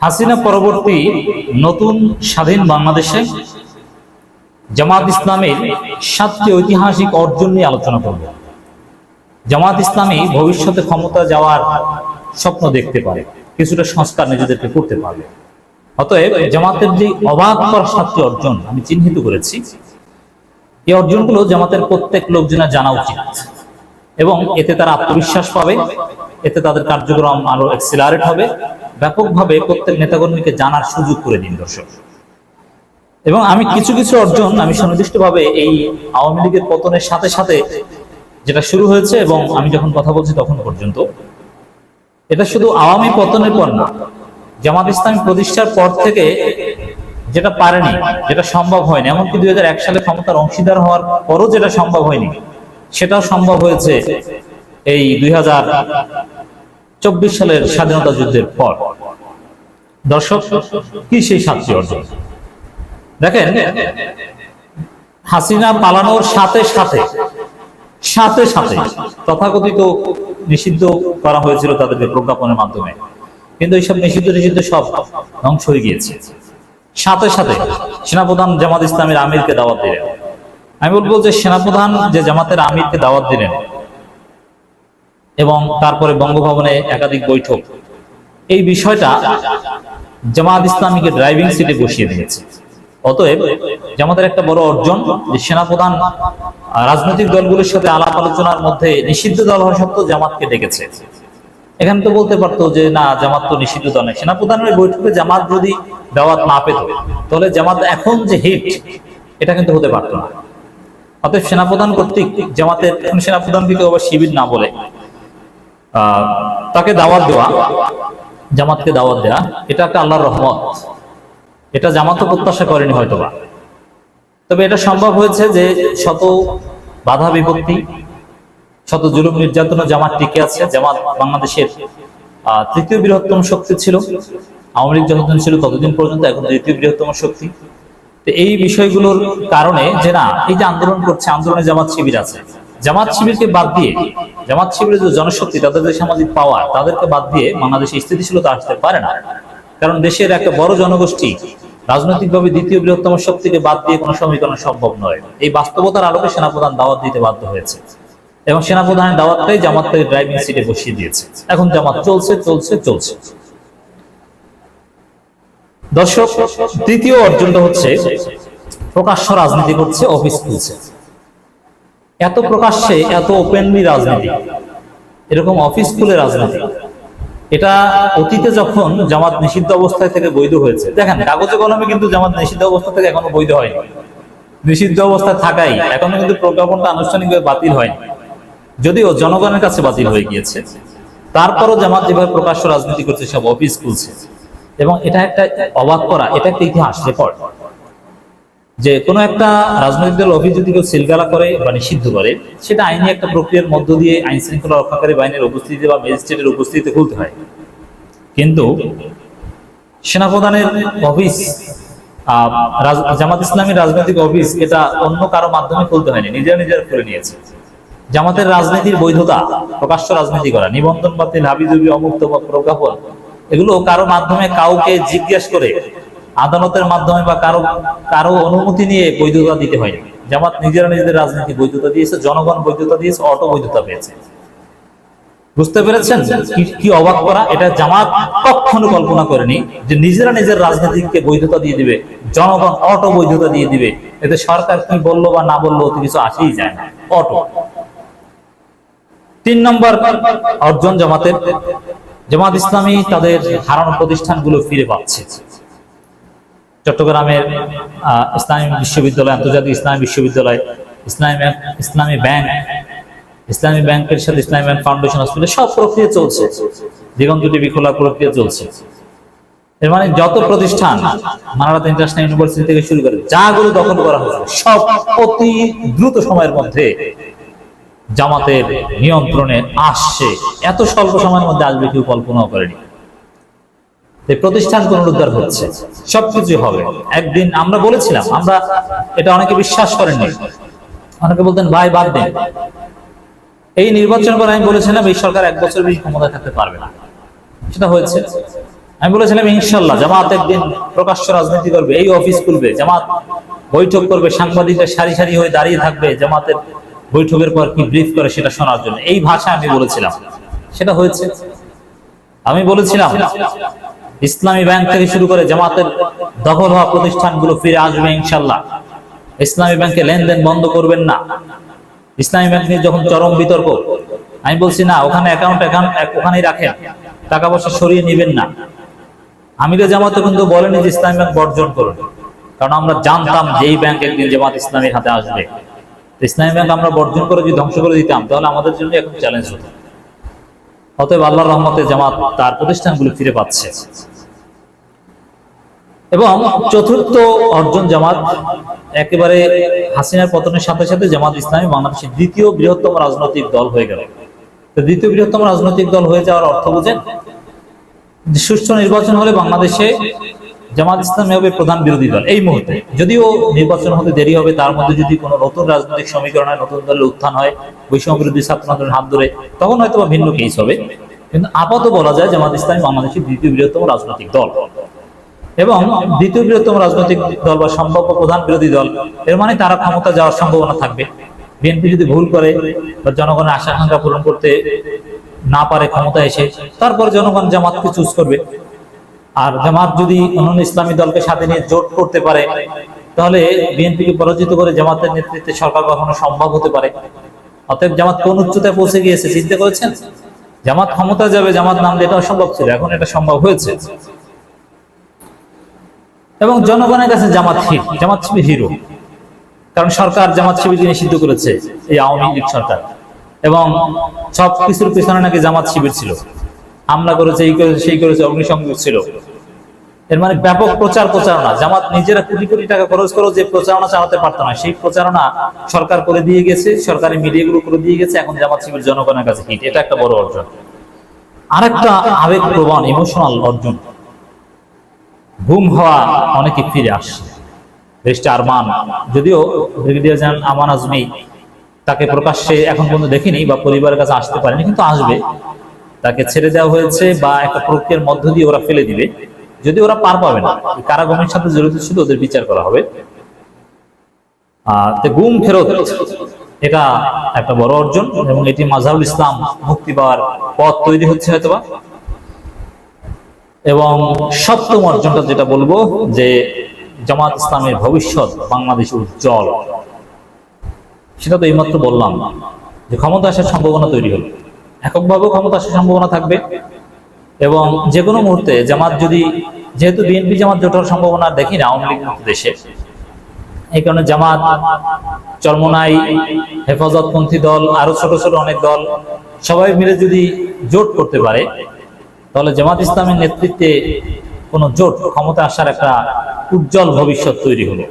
হাসিনা পরবর্তী নতুন স্বাধীন বাংলাদেশে জামাত ইসলামের সাতটি ঐতিহাসিক অর্জন নিয়ে আলোচনা করব। জামাত ইসলামী ভবিষ্যতে ক্ষমতা যাওয়ার স্বপ্ন দেখতে পারে, কিছুটা সংস্কার নিজেদেরকে করতে পারবে। অতএব জামাতের যে অবাক কর সাতটি অর্জন আমি চিহ্নিত করেছি, এই অর্জনগুলো জামাতের প্রত্যেক লোকজনের জানা উচিত এবং এতে তারা আত্মবিশ্বাস পাবে, এতে তাদের কার্যক্রম আরও এক্সিলারেট হবে। ব্যাপকভাবে প্রত্যেক নেতাকর্মীকে জানার সুযোগ করে দিন, দর্শক। এবং আমি কিছু কিছু অর্জন আমি সুনির্দিষ্টভাবে এই আওয়ামী লীগের পতনের সাথে সাথে যেটা শুরু হয়েছে এবং আমি যখন কথা বলছি তখন পর্যন্ত, এটা শুধু আওয়ামী পতনের পর না, জামাত ইসলামী প্রতিষ্ঠার পর থেকে যেটা পারেনি, যেটা সম্ভব হয়নি, এমনকি দুই হাজার এক সালে ক্ষমতার অংশীদার হওয়ার পরও যেটা সম্ভব হয়নি, সেটাও সম্ভব হয়েছে এই দুই হাজার চব্বিশ সালের স্বাধীনতা যুদ্ধের পর। দর্শক, কি সেই সাতটি অর্জন? দেখেন, হাসিনা পালানোর সাথে সাথে সাথে সাথে তথাকথিত নিষিদ্ধ করা হয়েছিল তাদেরকে প্রজ্ঞাপনের মাধ্যমে। কিন্তু এইসব নিষিদ্ধ নিষিদ্ধ সব ধ্বংস হয়ে গিয়েছে। সাথে সাথে সেনাপ্রধান জামাত ইসলামের আমিরকে দাওয়াত দিলেন। আমি বলব যে সেনাপ্রধান যে জামাতের আমিরকে দাওয়াত দিলেন এবং তারপরে বঙ্গভবনে একাধিক বৈঠক। এই বিষয়টা জামাত ইসলামীকে ড্রাইভিং সিটে বসিয়ে দিয়েছে। অতএব জামাতের একটা বড় অর্জন যে সেনাপ্রধান রাজনৈতিক দলগুলোর সাথে আলাপ আলোচনার মধ্যে নিষিদ্ধ দল হওয়া সত্ত্বেও জামাতকে ডেকেছে। এখানে তো বলতে পারতো যে, না, জামাত তো নিষিদ্ধ দল নয়। সেনাপ্রধানের বৈঠকে জামাত যদি দাওয়াত না পেত, তাহলে জামাত এখন যে হিট, এটা কিন্তু হতে পারতো না। অতএব সেনাপ্রধান কর্তৃক জামাতের, এখন সেনাপ্রধানকে আবার শিবির না বলে তাকে দাওয়াত দেওয়া, জামাতকে দাওয়াত দেওয়া এটা একটা আল্লাহর রহমত। এটা জামাতও প্রত্যাশা করেনি হয়তোবা। তবে এটা সম্ভব হয়েছে যে শত বাধা বিপত্তি, শত জুলুম নির্যাতন জামাত টিকে আছে। জামাত বাংলাদেশের তৃতীয় বৃহত্তম শক্তি ছিল। আওয়ামী লীগ যতদিন ছিল ততদিন পর্যন্ত এখন তৃতীয় বৃহত্তম শক্তি। তো এই বিষয়গুলোর কারণে যে না, এই যে আন্দোলন করছে, আন্দোলনে জামাত শিবির আছে। জামাত শিবিরকে বাদ দিয়ে জামাত শিবিরের যে জনশক্তি, তাদের যে সামাজিক পাওয়ার তাদেরকে বাদ দিয়ে বাংলাদেশে স্থিতিশীলতা আসতে পারে না। কারণ দেশের একটা বড় জনগোষ্ঠী রাজনৈতিকভাবে দ্বিতীয় বৃহত্তম শক্তিকে বাদ দিয়ে কোনো সমীকরণ সম্ভব নয়। এই বাস্তবতার আলোকে সেনাপ্রধান দাওয়াত দিতে বাধ্য হয়েছে। এবং সেনাপ্রধানের দাওয়াতটাই জামাতকে ড্রাইভিং সিটে বসিয়ে দিয়েছে। এখন জামাত চলছে চলছে চলছে। দর্শক, তৃতীয় অর্জনটা হচ্ছে প্রকাশ্য রাজনীতি করছে অফিস খুলছে। এত প্রকাশ্যে, এত ওপেনলি রাজনীতি। এরকম অফিস খুলে রাজনীতি। এটা অতীতে যখন জামাত নিষিদ্ধ অবস্থায় থেকে বৈধ হয়েছে, দেখেন, কাগজে কলমে কিন্তু জামাত নিষিদ্ধ অবস্থা থেকে এখনও বৈধ হয়নি। নিষিদ্ধ অবস্থায় থাকাই এখনও কিন্তু প্রজ্ঞাপনটা আনুষ্ঠানিকভাবে বাতিল হয়নি। যদিও জনগণের কাছে বাতিল হয়ে গিয়েছে। তারপরও জামাত যেভাবে প্রকাশ্য রাজনীতি করছে, সব অফিস খুলছে। এবং এটা একটা অবাক করা, এটা একটা ইতিহাস রেকর্ড যে কোনো একটা রাজনৈতিক দল অফিস যদি কেউ সিলগালা করে বা নিষিদ্ধ করে, সেটা আইনি একটা প্রক্রিয়ার মধ্য দিয়ে আইন শৃঙ্খলা রক্ষাকারী বাহিনীর উপস্থিতিতে বা ম্যাজিস্ট্রেটের উপস্থিতিতে খুলতে হয়। কিন্তু সেনাপ্রধানের অফিস জামাত ইসলামী রাজনৈতিক অফিস, এটা অন্য কারও মাধ্যমে খুলতে হয়নি, নিজেরা নিজেরা খুলে নিয়েছে। জামাতের রাজনীতির বৈধতা প্রকাশ্য রাজনীতি করা, নিবন্ধন বাতিল, হাবিজুবি, অমুক্ত বা প্রজ্ঞাপন, এগুলো কারও মাধ্যমে কাউকে জিজ্ঞেস করে আদালতের মাধ্যমে বা কারও কারও অনুমতি নিয়ে বৈধতা দিতে হয়নি। জামাত নিজেরা নিজেদের রাজনীতি বৈধতা দিয়েছে, জনগণ বৈধতা দিয়েছে, অটো বৈধতা পেয়েছে। বুঝতে পেরেছেন কি- অবাক করা? এটা জামাত কখনো কল্পনা করেনি যে নিজেরা নিজের রাজনীতিকে বৈধতা দিয়ে দিবে, জনগণ অটো বৈধতা দিয়ে দিবে। এতে সরকার কি বলল বা না বলল অত কিছু আসেই যায় না। অটো। তিন নম্বর অর্জন জামাতের। জামাত ইসলামী তাদের হারানো প্রতিষ্ঠানগুলো ফিরে পাচ্ছে। চট্টগ্রামের ইসলামী বিশ্ববিদ্যালয়, আন্তর্জাতিক ইসলামী বিশ্ববিদ্যালয়, ইসলামী ইসলামী ব্যাংক, ইসলামী ব্যাংকের সাথে ইসলামী ব্যাংক ফাউন্ডেশন, হসপিটাল, সব প্রক্রিয়া চলছে। দিগন্ত টিভি খোলার প্রক্রিয়া চলছে। এর মানে যত প্রতিষ্ঠান মানারাত ইন্টারন্যাশনাল ইউনিভার্সিটি থেকে শুরু করে যাগুলো দখল করা হয়েছে, সব অতি দ্রুত সময়ের মধ্যে জামাতের নিয়ন্ত্রণে আসছে। এত স্বল্প সময়ের মধ্যে আসবে কেউ কল্পনাও করেনি। প্রতিষ্ঠান পুনরুদ্ধার হচ্ছে। সবকিছু হবে। একদিন আমরা বলেছিলাম, আমরা এটা অনেকে বিশ্বাস করেননি। অনেকে বলতেন, ভাই, বাদ দেন। এই নির্বাচন পর আমি বলেছিলাম, এই সরকার এক বছর বেশি ক্ষমতায় থাকতে পারবে না। সেটা হয়েছে। আমি বলেছিলাম ইনশাল্লাহ জামাত একদিন প্রকাশ্য রাজনীতি করবে, এই অফিস খুলবে, জামাত বৈঠক করবে সাংবাদিকরা সারি সারি হয়ে দাঁড়িয়ে থাকবে, জামাতের বৈঠকের পর কি ব্রিফ করে সেটা শোনার জন্য। এই ভাষা আমি বলেছিলাম। সেটা হয়েছে। আমি বলেছিলাম ইসলামী ব্যাংক থেকে শুরু করে জামাতের দখল হওয়া প্রতিষ্ঠানগুলো ফিরে আসবে ইনশাল্লাহ ইসলামী ব্যাংকে লেনদেন বন্ধ করবেন না। ইসলামী ব্যাংক নিয়ে যখন চরম বিতর্ক, আমি বলছি, না, ওখানে অ্যাকাউন্ট ওখানেই রাখেন। টাকা পয়সা সরিয়ে নেবেন না। আমিরে জামাত কিন্তু বলেনি যে ইসলামী ব্যাংক বর্জন করুন। কারণ আমরা জানতাম যে এই ব্যাংক একদিন জামাত ইসলামীর হাতে আসবে। ইসলামী ব্যাংক আমরা বর্জন করে যদি ধ্বংস করে দিতাম, তাহলে আমাদের জন্য এখন চ্যালেঞ্জ হতো। অতএব আল্লাহর রহমতে জামাত তার প্রতিষ্ঠানগুলো ফিরে পাচ্ছে। এবং চতুর্থ অর্জন জামাত একেবারে হাসিনার পতনের সাথে সাথে জামাত ইসলামী বাংলাদেশের দ্বিতীয় বৃহত্তম রাজনৈতিক দল হয়ে গেল। দ্বিতীয় বৃহত্তম রাজনৈতিক দল হয়ে যাওয়ার অর্থ বোঝেন সুষ্ঠু নির্বাচন হলে বাংলাদেশে জামাত ইসলামী হবে প্রধান বিরোধী দল, এই মুহূর্তে। যদিও নির্বাচন হতে দেরি হবে, তার মধ্যে যদি কোনো নতুন রাজনৈতিক সমীকরণ হয়, নতুন দলের উত্থান হয়, বৈষম্য বিরোধী ছাত্র আন্দোলনের হাত ধরে, তখন হয়তো ভিন্ন কেস হবে। কিন্তু আপাতত বলা যায় জামাত ইসলামী বাংলাদেশের দ্বিতীয় বৃহত্তম রাজনৈতিক দল। এবং দ্বিতীয় বৃহত্তম রাজনৈতিক দল বা সম্ভাব্য প্রধান বিরোধী দল, এর মানে তারা ক্ষমতা যাওয়ার সম্ভাবনা থাকবে। বিএনপি যদি ভুল করে বা জনগণের আশা আকাঙ্ক্ষা পূরণ করতে না পারে ক্ষমতা এসে, তারপর জনগণ জামাতকে চুজ করবে। আর জামাত যদি অন্যান্য ইসলামী দলকে সাথে নিয়ে জোট করতে পারে, তাহলে বিএনপিকে পরাজিত করে জামাতের নেতৃত্বে সরকার কখনো সম্ভব হতে পারে। অতএব জামাত কোন উচ্চতায় পৌঁছে গিয়েছে চিন্তা করেছেন? জামাত ক্ষমতা যাবে, জামাত নাম এটা অসম্ভব ছিল, এখন এটা সম্ভব হয়েছে। এবং জনগণের কাছে জামাত হিট জামাত শিবির হিরো। কারণ সরকার জামাত শিবির শিবিরকে নিষিদ্ধ করেছে, এই আওয়ামী লীগ সরকার। এবং সব কিছুর পিছনে নাকি জামাত শিবির ছিল। হামলা করেছে, এই করেছে, সেই করেছে, অগ্নিসংযোগ ছিল। এর মানে ব্যাপক প্রচার প্রচারণা। জামাত নিজেরা কোটি কোটি টাকা খরচ করে যে প্রচারণা চালাতে পারতো না, সেই প্রচারণা সরকার করে দিয়ে গেছে, সরকারি মিডিয়াগুলো করে দিয়ে গেছে, এখন জামাত শিবির জনগণের কাছে হিট। এটা একটা বড় অর্জন। আরেকটা আবেগ প্রবণ ইমোশনাল অর্জন। গুম হওয়া অনেকে ফিরে আসছে। দেশটা আরমান, যদিও ব্রিগেডিয়ার জেনারেল আমান আজমি তাকে প্রকাশ্যে এখন পর্যন্ত দেখিনি বা পরিবারের কাছে আসতে পারেনি, কিন্তু আসবে। তাকে ছেড়ে দেওয়া হয়েছে বা একটা প্রক্রিয়ার মধ্য দিয়ে ওরা ফেলে দিবে। যদি ওরা পার পাবে না কারাগমের সাথে জড়িত ছিল, ওদের বিচার করা হবে। গুম, ফেরত, এটা একটা বড় অর্জন এবং এটি মাজাহুল ইসলাম মুক্তি পাওয়ার পথ তৈরি হচ্ছে হয়তোবা। এবং সপ্তম অর্জনটা যেটা বলব, যে জামাত ইসলামের ভবিষ্যৎ বাংলাদেশ উজ্জ্বল। সেটা তো এইমাত্র বললাম যে ক্ষমতা আসার সম্ভাবনা তৈরি হলো। এককভাবেও ক্ষমতা আসার সম্ভাবনা থাকবে। এবং যে কোনো মুহূর্তে জামাত যদি, যেহেতু বিএনপি জামাত জোটার সম্ভাবনা দেখি না আওয়ামী লীগ দেশে, এই কারণে জামাত চরমনাই, হেফাজতপন্থী দল, আরও ছোট ছোট অনেক দল, সবাই মিলে যদি জোট করতে পারে, তাহলে জামাত ইসলামের নেতৃত্বে কোনো জোট ক্ষমতা আসার একটা উজ্জ্বল ভবিষ্যৎ তৈরি হলো।